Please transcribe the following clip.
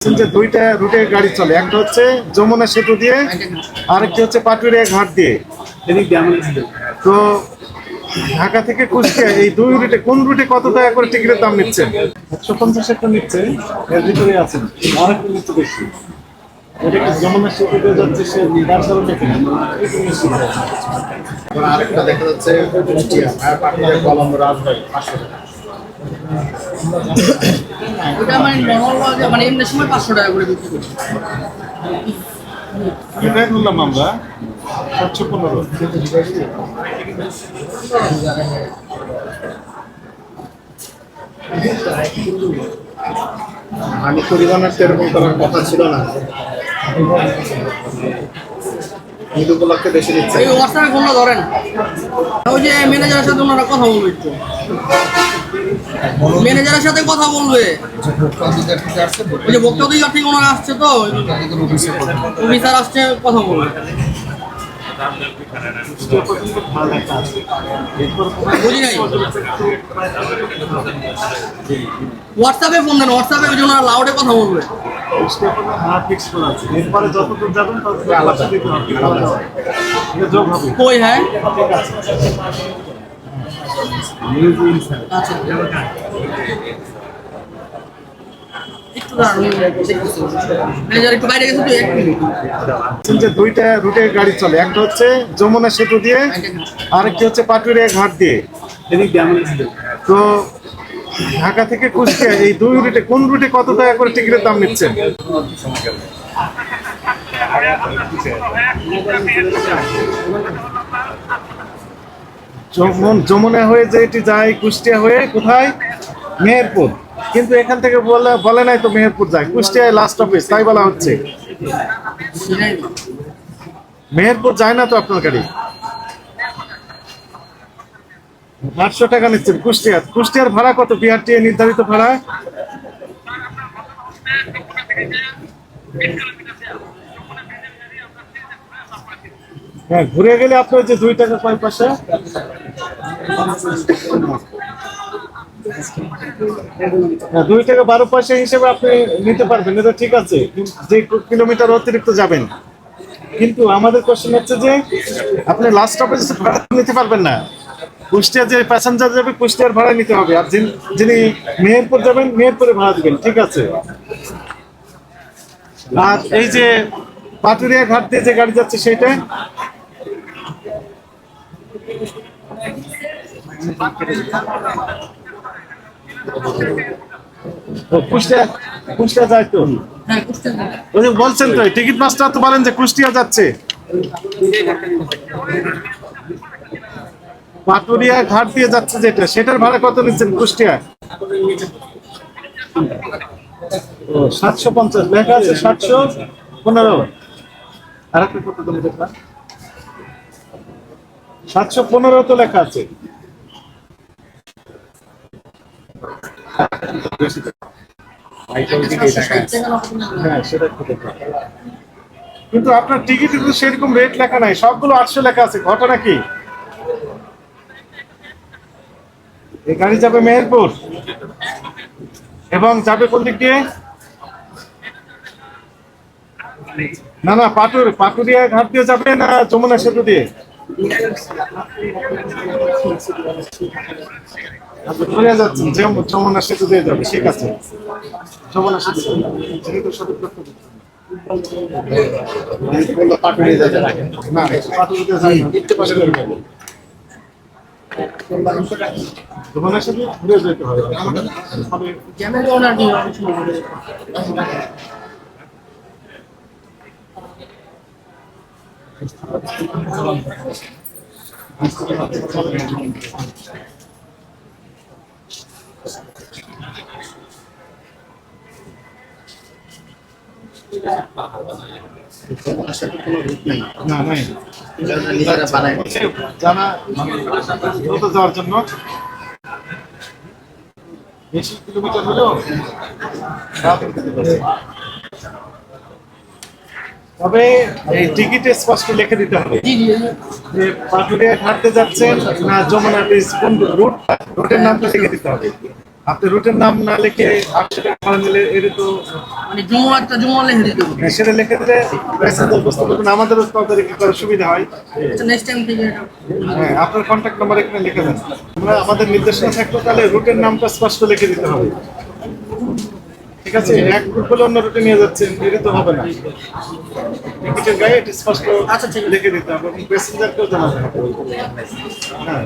যে দুইটা রুটে গাড়ি চলে। একটা হচ্ছে যমুনা সেতু দিয়ে আরেকটি হচ্ছে পাটুরিয়া ঘাট দিয়ে। তো ঢাকা থেকে কুষ্টিয়া এই দুই রুটে কোন রুটে কত টাকা করে টিকিটের দাম নিচ্ছেন? একশো পঞ্চাশ একটা নিচ্ছে এর ভিতরে আছেন। আরেকটা নিচ্ছে বেশি আরেকটা দেখা যাচ্ছে কুষ্টিয়া আর পাটুরিয়া কলম রাজবাড়ি পাঁচশো টাকা। ওটা মানে নর্মাল মানে এমনি সময় পাঁচশো টাকা করে বিক্রি করি এটাই বললাম আমরা। সাতশো পনেরো। আমি পরিবহনের তো এরকম করার কথা ছিল না। ঈদ উপলক্ষে বেশি দিচ্ছে। এই হোয়াটসঅ্যাপে ফোনটা ধরেন ওই যে ম্যানেজারের সাথে ওনারা কথা বলবে একটু। ম্যানেজারের সাথে কথা বলবে। ওই যে অধিকার থেকে ওনারা আসছে তো অফিসার আসছে, কথা বলবে। হোয়াটসঅ্যাপে ফোন দেন হোয়াটসঅ্যাপে ওই যে ওনারা লাউডে কথা বলবে। কই হ্যাঁ? দুইটা রুটে গাড়ি চলে একটা হচ্ছে যমুনা সেতু দিয়ে আরেকটি হচ্ছে পাটুরিয়া ঘাট দিয়ে তো ঢাকা থেকে কুষ্টিয়া এই দুই রুটে কোন রুটে কত টাকা করে টিকিটের দাম নিচ্ছেন যমুন- হয়ে যে এটি যায়, কুষ্টিয়া হয়ে কোথায়? মেহেরপুর। কিন্তু এখান থেকে বলে বলে নাই তো মেহেরপুর যায়। কুষ্টিয়ায় লাস্ট অফিস তাই বলা হচ্ছে। মেহেরপুর যায় না তো আপনার গাড়ি? আটশো টাকা নিচ্ছেন, কুষ্টিয়া। কুষ্টিয়ার ভাড়া কত? বিআরটি নির্ধারিত ভাড়া? হ্যাঁ ঘুরে গেলে আপনার যে দুই টাকা কয় পয়সা? হ্যাঁ, দুই টাকা বারো পয়সা হিসেবে আপনি নিতে পারবেন এটা ঠিক আছে। যে কিলোমিটার অতিরিক্ত যাবেন। কিন্তু আমাদের কোশ্চেন হচ্ছে যে আপনি লাস্ট স্টপে ভাড়া নিতে পারবেন না। কুষ্টিয়া যে প্যাসেঞ্জার যাবে কুষ্টিয়ার ভাড়া নিতে হবে। আর যিনি- মেহেরপুর যাবেন মেহেরপুরে ভাড়া দিবেন ঠিক আছে? আর এই যে পাটুরিয়া ঘাট দিয়ে যে গাড়ি যাচ্ছে সেইটা কুষ্টিয়া কুষ্টিয়া যায় তো? হ্যাঁ বলছেন তো টিকিট মাস্টার তো বলেন যে কুষ্টিয়া যাচ্ছে। পাটুরিয়া ঘাট দিয়ে যাচ্ছে যেটা সেটার ভাড়া কত নিচ্ছেন কুষ্টিয়া ও সাতশো পঞ্চাশ। লেখা আছে সাতশো পনেরো। আর একটা কত দেখলাম। সাতশো পনেরো তো লেখা আছে? হ্যাঁ। কিন্তু আপনার টিকিটে তো সেরকম রেট লেখা নাই, সবগুলো আটশো লেখা আছে, ঘটনা কি এই গাড়ি যাবে মেহেরপুর এবং যাবে কোন দিক দিয়ে না না, পাটুর, পাটুরিয়া ঘাট দিয়ে যাবে না যমুনা সেতু দিয়ে আপনি যাচ্ছেন সেতু দিয়ে যাবে ঠিক আছে। যমুনা সেতু যেহেতু সঠিক তথ্য দিচ্ছেন। বলল পাটুরিয়া যাবে। না ঘুরে যেতে হবে তবে জ্যামের কারণে আর কি অনেক সময় ঘুরে যেতে হয়। আসার কোনো রুট নেই না নাই নিজেরা বানায় জানা যাওয়ার জন্য বেশি কিলোমিটার হলেও। তবে এই টিকিটে স্পষ্ট লিখে দিতে হবে। যে পাটুরিয়া ঘাটতে যাচ্ছেন না যমুনা ব্রিজ কোন রুট রুটের নামটা লিখে দিতে হবে। আপনি রুটের নাম না লিখে আটশো টাকা ভাড়া নিলে এটা তো মানে জুমো একটা জুমো লিখে দিতে হবে। হ্যাঁ, সেটা লিখে দিলে প্যাসেঞ্জার বুঝতে পারবেন আমাদেরও তদারকি করার সুবিধা হয়? আচ্ছা নেক্সট টাইম থেকে হ্যাঁ আপনার কন্ট্যাক্ট নাম্বার এখানে লিখে দেন। আমরা আমাদের নির্দেশনা থাকলে তাহলে রুটের নামটা স্পষ্ট লিখে দিতে হবে। ঠিক আছে এক রুট বলে অন্য রুটে নিয়ে যাচ্ছেন এটা তো হবে না। টিকিটের গায়ে এটা স্পষ্ট আচ্ছা। লিখে দিতে হবে প্যাসেঞ্জারকেও জানাতে হবে হ্যাঁ।